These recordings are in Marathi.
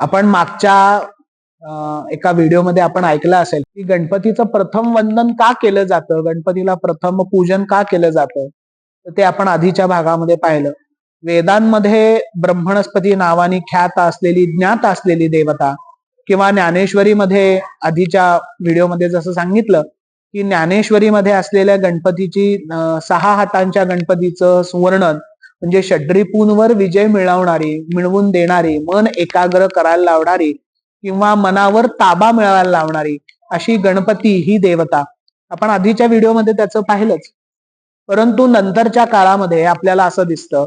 आपण मागच्या एका व्हिडिओमध्ये आपण ऐकलं असेल की गणपतीचं प्रथम वंदन का केलं जातं? गणपतीला प्रथम पूजन का केलं जातं? तर ते आपण आधीच्या भागामध्ये पाहिलं. वेदांमध्ये ब्रह्मणस्पती नावाने ख्यात असलेली ज्ञात असलेली देवता किंवा ज्ञानेश्वरीमध्ये आधीच्या व्हिडिओमध्ये जसं सांगितलं की ज्ञानेश्वरीमध्ये असलेल्या गणपतीची सहा हातांच्या गणपतीचं सुवर्णन म्हणजे षड्रिपूंवर विजय मिळवणारी मिळवून देणारी मन एकाग्र करायला लावणारी किंवा मनावर ताबा मिळवायला लावणारी अशी गणपती ही देवता. आपण आधीच्या व्हिडिओमध्ये त्याचं पाहिलंच. परंतु नंतरच्या काळामध्ये आपल्याला असं दिसतं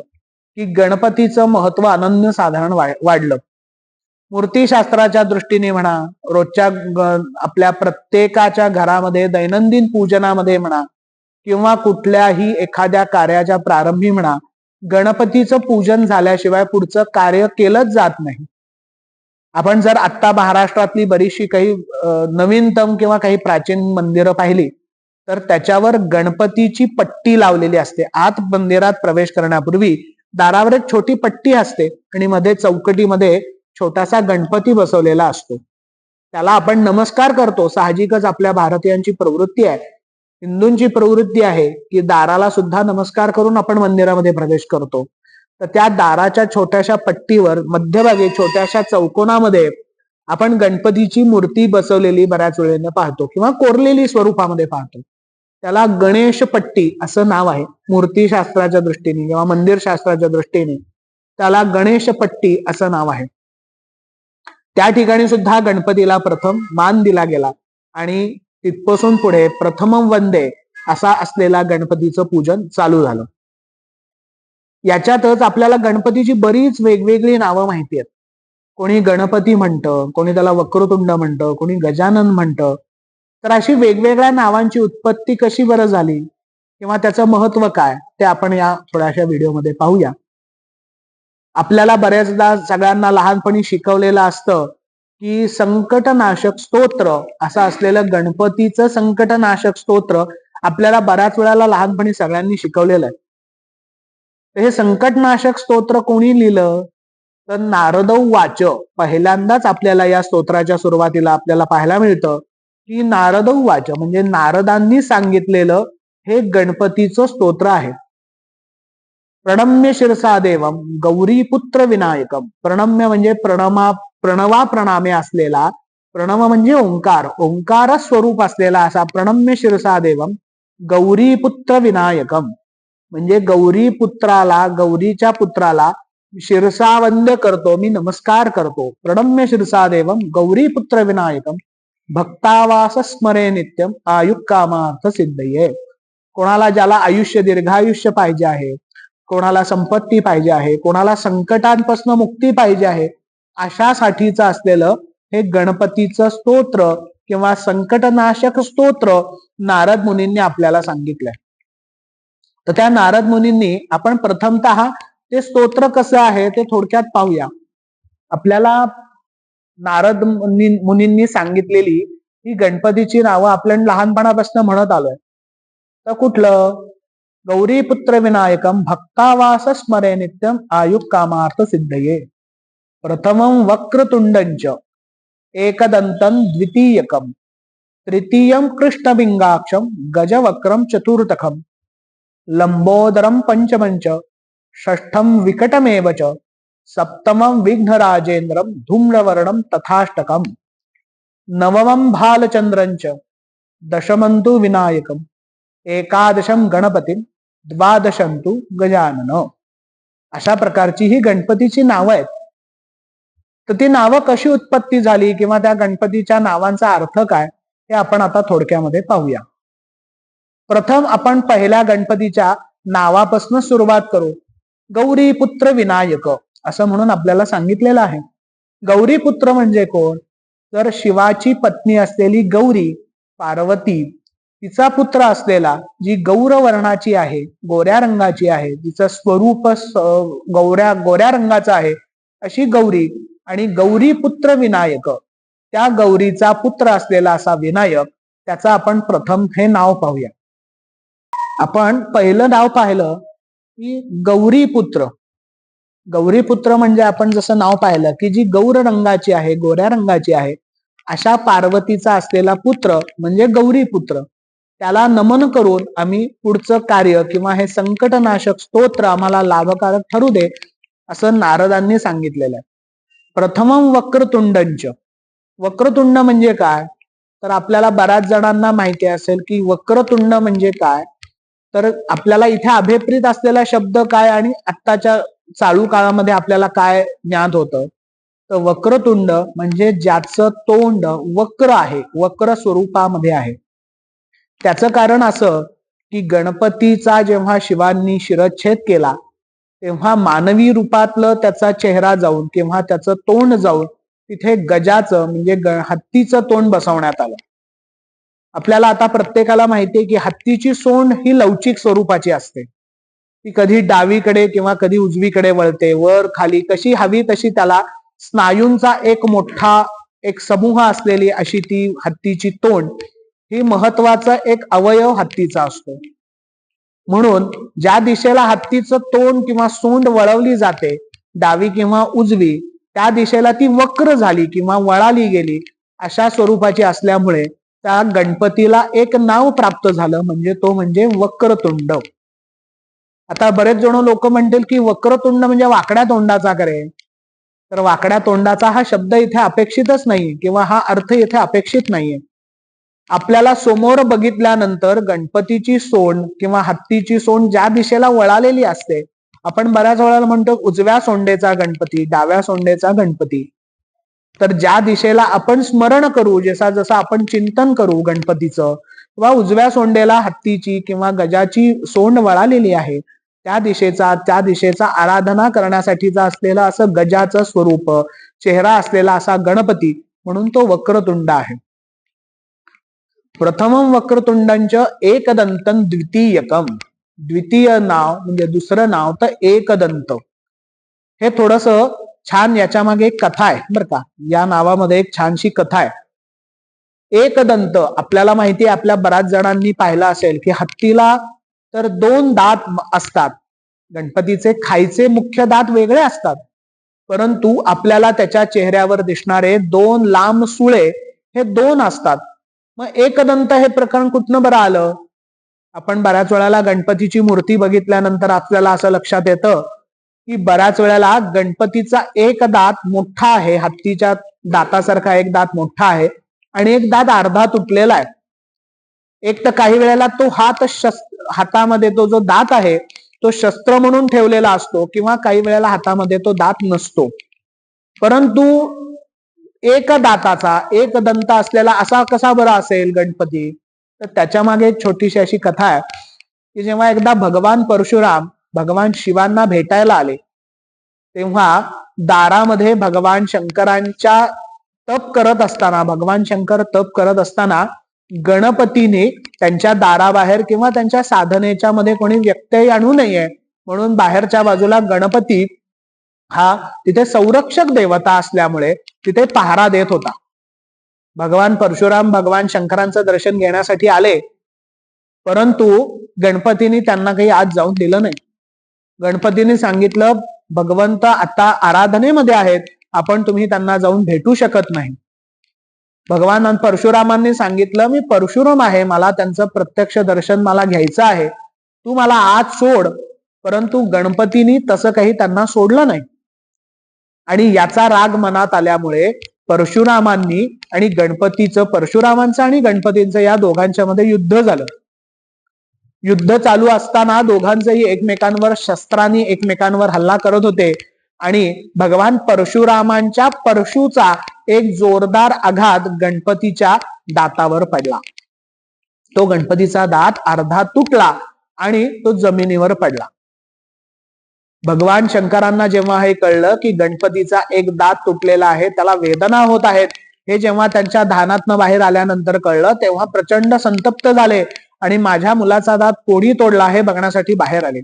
की गणपतीचं महत्त्व अनन्य साधारण वाढलं. मूर्तीशास्त्राच्या दृष्टीने म्हणा रोजच्या आपल्या प्रत्येकाच्या घरामध्ये दैनंदिन पूजनामध्ये म्हणा किंवा कुठल्याही एखाद्या कार्याच्या प्रारंभी म्हणा गणपतीचं पूजन झाल्याशिवाय पुढचं कार्य केलंच जात नाही. आपण जर आत्ता महाराष्ट्रातली बरीचशी काही नवीनतम किंवा काही प्राचीन मंदिरं पाहिली तर त्याच्यावर गणपतीची पट्टी लावलेली असते. आत मंदिरात प्रवेश करण्यापूर्वी दारावर एक छोटी पट्टी असते आणि मध्ये चौकटीमध्ये छोटासा गणपती बसवलेला असतो. त्याला आपण नमस्कार करतो. साहजिकच आपल्या भारतीयांची प्रवृत्ती आहे. हिंदूंची प्रवृत्ती आहे की दाराला सुद्धा नमस्कार करून आपण मंदिरामध्ये प्रवेश करतो. तर त्या दाराच्या छोट्याशा पट्टीवर मध्यभागी छोट्याशा चौकोनामध्ये आपण गणपतीची मूर्ती बसवलेली बऱ्याच वेळेने पाहतो किंवा कोरलेली स्वरूपामध्ये पाहतो. त्याला गणेश पट्टी असं नाव आहे. मूर्तीशास्त्राच्या दृष्टीने किंवा मंदिर शास्त्राच्या दृष्टीने त्याला गणेश पट्टी असं नाव आहे. त्या ठिकाणी सुद्धा गणपतीला प्रथम मान दिला गेला आणि तिथपासून पुढे प्रथम वंदे असा असलेला गणपतीचं पूजन चालू झालं. याच्यातच आपल्याला गणपतीची बरीच वेगवेगळी नावं माहिती आहेत. कोणी गणपती म्हणतं कोणी त्याला वक्रतुंड म्हणतं कोणी गजानन म्हणतं. तर अशी वेगवेगळ्या नावांची उत्पत्ती कशी बरं झाली? किंवा त्याचं महत्त्व काय? ते आपण या थोड्याशा व्हिडिओमध्ये पाहूया. आपल्याला बऱ्याचदा सगळ्यांना लहानपणी शिकवलेलं असतं की संकटनाशक स्तोत्र असं असलेलं गणपतीचं संकटनाशक स्तोत्र आपल्याला बऱ्याच वेळाला लहानपणी सगळ्यांनी शिकवलेलं आहे. हे संकटनाशक स्तोत्र कोणी लिहिलं? तर नारदौ वाच. पहिल्यांदाच आपल्याला या स्तोत्राच्या सुरुवातीला आपल्याला पाहायला मिळतं की नारदौ वाच. म्हणजे नारदांनी सांगितलेलं हे गणपतीचं स्तोत्र आहे. प्रणम्य शिरसा देवम गौरी पुत्र विनायकम प्रणम्य म्हणजे प्रणमा प्रणवा प्रणामे असलेला प्रणव म्हणजे ओंकार ओंकार स्वरूप असलेला असा प्रणम्य शिरसा देवम गौरी पुत्र विनायकम. म्हणजे गौरी पुत्राला गौरीच्या पुत्राला शिरसावंद करतो मी नमस्कार करतो. प्रणम्य शिरसा देवम गौरी पुत्र विनायकम भक्तावास स्मरे नित्यम आयुक्कामार्थ सिद्धये. कोणाला ज्याला आयुष्य दीर्घायुष्य पाहिजे आहे कोणाला संपत्ती पाहिजे आहे कोणाला संकटांपासून मुक्ती पाहिजे आहे अशासाठीचं असलेलं हे गणपतीचं स्तोत्र किंवा संकटनाशक स्तोत्र नारद मुनींनी आपल्याला सांगितलंय. तर त्या नारद मुनींनी आपण प्रथमतः ते स्तोत्र कसं आहे ते थोडक्यात पाहूया. आपल्याला नारद मुनी- मुनींनी सांगितलेली ही गणपतीची नावं आपण लहानपणापासून म्हणत आलोय. तर कुठलं? गौरी पुत्र विनायकम भक्तावास स्मरे नित्यम आयुक कामार्थ सिद्धये. प्रथमं वक्रतुंडंच एकदंतं द्वितीयकं तृतीयं कृष्णबिंगाक्षम गजवक्रं चतुर्थकम लंबोदरम पंचमंच षष्ठं विकटमेव च सप्तमं विघ्नराजेन्द्रं धूम्रवर्णं तथाष्टकम् नवमं भालचन्द्रञ्च दशमन्तु विनायकम् एकादशं गणपतीं द्वादशंतु गजानन। अशा प्रकारची ही गणपतीची नावं आहेत. तर ती नावं कशी उत्पत्ती झाली किंवा त्या गणपतीच्या नावांचा अर्थ काय हे आपण आता थोडक्यामध्ये पाहूया. प्रथम आपण पहिल्या गणपतीच्या नावापासून सुरुवात करू. गौरी पुत्र विनायक असं म्हणून आपल्याला सांगितलेलं आहे. गौरी पुत्र म्हणजे कोण? तर शिवाची पत्नी असलेली गौरी पार्वती तिचा पुत्र असलेला जी गौर वर्णाची आहे गोऱ्या रंगाची आहे तिचं स्वरूप गौऱ्या गोऱ्या रंगाचं आहे अशी गौरी आणि गौरी पुत्र विनायक त्या गौरीचा पुत्र असलेला असा विनायक त्याचं आपण प्रथम हे नाव पाहूया. आपण पहिलं नाव पाहिलं की गौरी पुत्र. गौरीपुत्र म्हणजे आपण जसं नाव पाहिलं की जी गौर रंगाची आहे गोऱ्या रंगाची आहे अशा पार्वतीचा असलेला पुत्र म्हणजे गौरीपुत्र त्याला नमन करून आम्ही पुढचं कार्य किंवा हे संकटनाशक स्तोत्र आम्हाला लाभकारक ठरू दे असं नारदांनी सांगितलेलं आहे. प्रथमम वक्रतुंडंच. वक्रतुंड म्हणजे काय? तर आपल्याला बऱ्याच जणांना माहिती असेल की वक्रतुंड म्हणजे काय? तर आपल्याला इथे अभिप्रित असलेला शब्द काय आणि आत्ताच्या चालू काळामध्ये आपल्याला काय ज्ञात होतं? तर वक्रतुंड म्हणजे ज्याचं तोंड वक्र आहे वक्र स्वरूपामध्ये आहे. त्याचं कारण असं की गणपतीचा जेव्हा शिवांनी शिरच्छेद केला तेव्हा मानवी रूपातलं त्याचा चेहरा जाऊन किंवा त्याचं तोंड जाऊन तिथे गजाचं म्हणजे हत्तीचं तोंड बसवण्यात आलं. आपल्याला आता प्रत्येकाला माहितीये की हत्तीची सोंड ही लवचिक स्वरूपाची असते. ती कधी डावीकडे किंवा कधी उजवीकडे वळते वर खाली कशी हवी तशी त्याला स्नायूंचा एक मोठा एक समूह असलेली अशी ती हत्तीची तोंड ही महत्त्वाचा एक अवयव हत्तीचा असतो. म्हणून ज्या दिशेला हत्तीचं तोंड किंवा सोंड वळवली जाते डावी किंवा उजवी त्या दिशेला ती वक्र झाली किंवा वळाली गेली अशा स्वरूपाची असल्यामुळे त्या गणपतीला एक नाव प्राप्त झालं म्हणजे तो म्हणजे वक्रतुंड. आता बरेच जण लोक म्हणतील की वक्रतुंड म्हणजे वाकड्या तोंडाचा करे. तर वाकड्या तोंडाचा हा शब्द इथे अपेक्षितच नाही किंवा हा अर्थ इथे अपेक्षित नाहीये. आपल्याला समोर बघितल्यानंतर गणपतीची सोंड किंवा हत्तीची सोंड ज्या दिशेला वळालेली असते आपण बऱ्याच वेळेला म्हणतो उजव्या सोंडेचा गणपती डाव्या सोंडेचा गणपती. तर ज्या दिशेला आपण स्मरण करू जसा जसं आपण चिंतन करू गणपतीचं किंवा उजव्या सोंडेला हत्तीची किंवा गजाची सोंड वळालेली आहे त्या दिशेचा त्या दिशेचा आराधना करण्यासाठीचा असलेला असं गजाचं स्वरूप चेहरा असलेला असा गणपती म्हणून तो वक्रतुंड आहे. प्रथम वक्रतुंडांच एकदंतन द्वितीयकम द्वितीय नाव म्हणजे दुसरं नाव तर एकदंत. हे थोडस छान याच्या मागे एक कथा आहे बरं का? या नावामध्ये एक छानशी कथा आहे. एकदंत आपल्याला माहिती आहे आपल्या बऱ्याच जणांनी पाहिलं असेल की हत्तीला तर दोन दात असतात. गणपतीचे खायचे मुख्य दात वेगळे असतात. परंतु आपल्याला त्याच्या चेहऱ्यावर दिसणारे दोन लांब सुळे हे दोन असतात. मग एकदंत हे प्रकरण कुठनं बरं आलं? आपण बऱ्याच वेळाला गणपतीची मूर्ती बघितल्यानंतर आपल्याला असं लक्षात येतं की बऱ्याच वेळेला गणपतीचा एक दात मोठा आहे हत्तीच्या दातासारखा एक दात मोठा आहे आणि एक दात अर्धा तुटलेला आहे. एक तर काही वेळेला तो हात हातामध्ये तो जो दात आहे तो शस्त्र म्हणून ठेवलेला असतो किंवा काही वेळेला हातामध्ये तो दात नसतो. परंतु एक दाताचा एक दंत असलेला असा कसा बरा असेल गणपती? तर त्याच्यामागे एक छोटीशी अशी कथा आहे की जेव्हा एकदा भगवान परशुराम भगवान शिवांना भेटायला आले तेव्हा दारामध्ये भगवान शंकरांच्या तप करत असताना भगवान शंकर तप करत असताना गणपतीने त्यांच्या दाराबाहेर किंवा त्यांच्या साधनेच्या मध्ये कोणी व्यत्यय आणू नये म्हणून बाहेरच्या बाजूला गणपती हा तिथे संरक्षक देवता असल्यामुळे तिथे पहारा देत होता. भगवान परशुराम भगवान शंकरांचं दर्शन घेण्यासाठी आले. परंतु गणपतीने त्यांना काही आज जाऊन दिलं नाही. गणपतीने सांगितलं भगवंत आता आराधनेमध्ये आहेत. आपण तुम्ही त्यांना जाऊन भेटू शकत नाही. भगवान परशुरामांनी सांगितलं मी परशुराम आहे. मला त्यांचं प्रत्यक्ष दर्शन मला घ्यायचं आहे. तू मला आज सोड. परंतु गणपतींनी तसं काही त्यांना सोडलं नाही. आणि याचा राग मनात आल्यामुळे परशुरामांनी आणि गणपतीचं परशुरामांचं आणि गणपतींचं या दोघांच्या मध्ये युद्ध झालं. युद्ध चालू असताना दोघांचंही एकमेकांवर शस्त्रांनी एकमेकांवर हल्ला करत होते. आणि भगवान परशुरामांच्या परशुचा एक जोरदार आघात गणपतीच्या दातावर पडला. तो गणपतीचा दात अर्धा तुटला आणि तो जमिनीवर पडला. भगवान शंकरांना जेव्हा हे कळलं की गणपतीचा एक दात तुटलेला आहे त्याला वेदना होत आहेत हे जेव्हा त्यांच्या धानातनं बाहेर आल्यानंतर कळलं तेव्हा प्रचंड संतप्त झाले आणि माझ्या मुलाचा दात कोणी तोडला हे बघण्यासाठी बाहेर आले.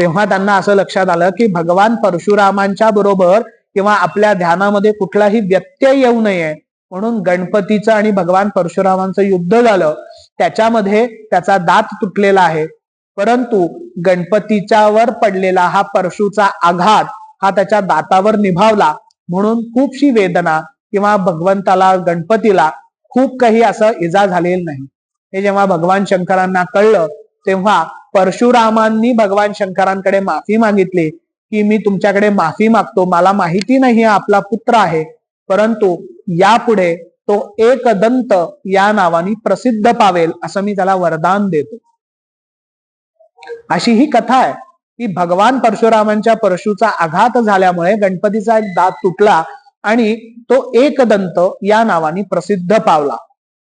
तेव्हा त्यांना असं लक्षात आलं की भगवान परशुरामांच्या बरोबर किंवा आपल्या ध्यानामध्ये कुठलाही व्यत्यय येऊ नये. म्हणून गणपतीचं आणि भगवान परशुरामांचं युद्ध झालं. त्याच्यामध्ये त्याचा दात तुटलेला आहे. परंतु गणपतीच्या वर पडलेला हा परशुचा आघात हा त्याच्या दातावर निभावला. म्हणून खूपशी वेदना किंवा भगवंताला गणपतीला खूप काही असं इजा झालेली नाही. हे जेव्हा भगवान शंकरांना कळलं तेव्हा परशुरामांनी भगवान शंकरांकडे माफी मागितली की मी तुमच्याकडे माफी मागतो मला माहिती नाही आपला पुत्र आहे. परंतु यापुढे तो एकदंत या नावाने प्रसिद्ध पावेल असं मी त्याला वरदान देतो. अशी ही कथा आहे की भगवान परशुरामांच्या परशुचा आघात झाल्यामुळे गणपतीचा एक दात तुटला आणि तो एकदंत या नावाने प्रसिद्ध पावला.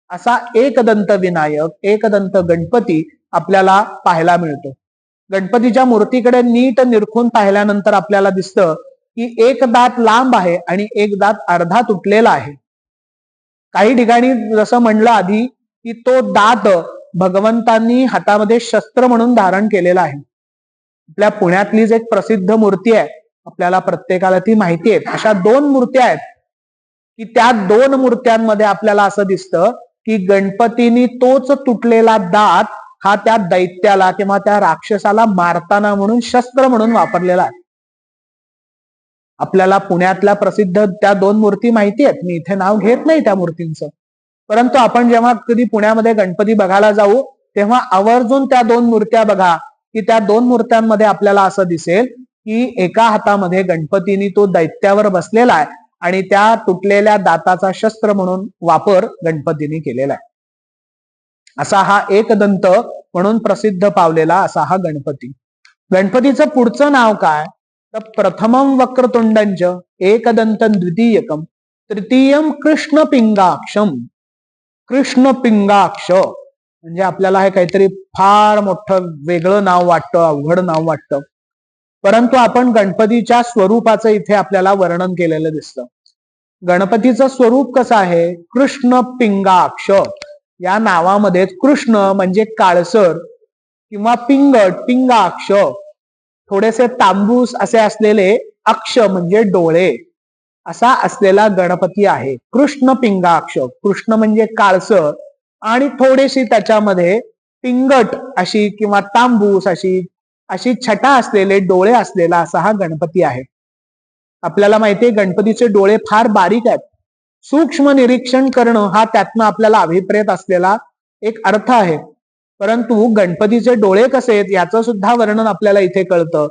असा एकदंत विनायक एकदंत गणपती आपल्याला पाहायला मिळतो. गणपतीच्या मूर्तीकडे नीट निरखून पाहिल्यानंतर आपल्याला दिसतं की एक दात लांब आहे आणि एक दात अर्धा तुटलेला आहे. काही ठिकाणी जसं म्हणलं आधी की तो दात भगवंतांनी हातामध्ये शस्त्र म्हणून धारण केलेलं आहे. आपल्या पुण्यातलीच एक प्रसिद्ध मूर्ती आहे. आपल्याला प्रत्येकाला ती माहिती आहे. अशा दोन मूर्त्या आहेत की त्या दोन मूर्त्यांमध्ये आपल्याला असं दिसतं की गणपतीनी तोच तुटलेला दात हा त्या दैत्याला किंवा त्या राक्षसाला मारताना म्हणून शस्त्र म्हणून वापरलेला आहे. आपल्याला पुण्यातल्या प्रसिद्ध त्या दोन मूर्ती माहिती आहेत. मी इथे नाव घेत नाही त्या मूर्तींचं. परंतु आपण जेव्हा कधी पुण्यामध्ये गणपती बघायला जाऊ तेव्हा आवर्जून त्या दोन मूर्त्या बघा की त्या दोन मूर्त्यांमध्ये आपल्याला असं दिसेल की एका हातामध्ये गणपतीनी तो दैत्यावर बसलेला आहे आणि त्या तुटलेल्या दाताचा शस्त्र म्हणून वापर गणपतीने केलेला आहे. असा हा एकदंत म्हणून प्रसिद्ध पावलेला असा हा गणपती. गणपतीचं पुढचं नाव काय? तर प्रथमम वक्रतुंडंच एकदंत द्वितीयकम तृतीयम कृष्ण पिंगाक्षम कृष्ण पिंगाक्ष. म्हणजे आपल्याला हे काहीतरी फार मोठं वेगळं नाव वाटतं अवघड नाव वाटतं. परंतु आपण गणपतीच्या स्वरूपाचं इथे आपल्याला वर्णन केलेलं दिसतं. गणपतीचं स्वरूप कसं आहे? कृष्ण पिंगाक्ष. या नावामध्ये कृष्ण म्हणजे काळसर किंवा पिंगट पिंगाक्ष. थोडेसे तांबूस असे असलेले अक्ष म्हणजे डोळे. असा असलेला गणपती आहे. कृष्ण पिंगाक्ष. कृष्ण म्हणजे काळसर आणि थोडीशी त्याच्यामध्ये पिंगट अशी किंवा तांबूस अशी अशी छटा असलेले डोळे असलेला असा हा गणपती आहे. आपल्याला माहितीये गणपतीचे डोळे फार बारीक आहेत. सूक्ष्म निरीक्षण करणं हा त्यातनं आपल्याला अभिप्रेत असलेला एक अर्थ आहे. परंतु गणपतीचे डोळे कसे आहेत याचं सुद्धा वर्णन आपल्याला इथे कळतं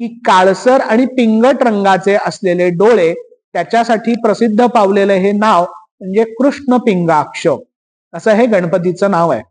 की काळसर आणि पिंगट रंगाचे असलेले डोळे त्याच्यासाठी प्रसिद्ध पावलेलं हे नाव म्हणजे कृष्ण पिंगाक्ष असं हे गणपतीचं नाव आहे.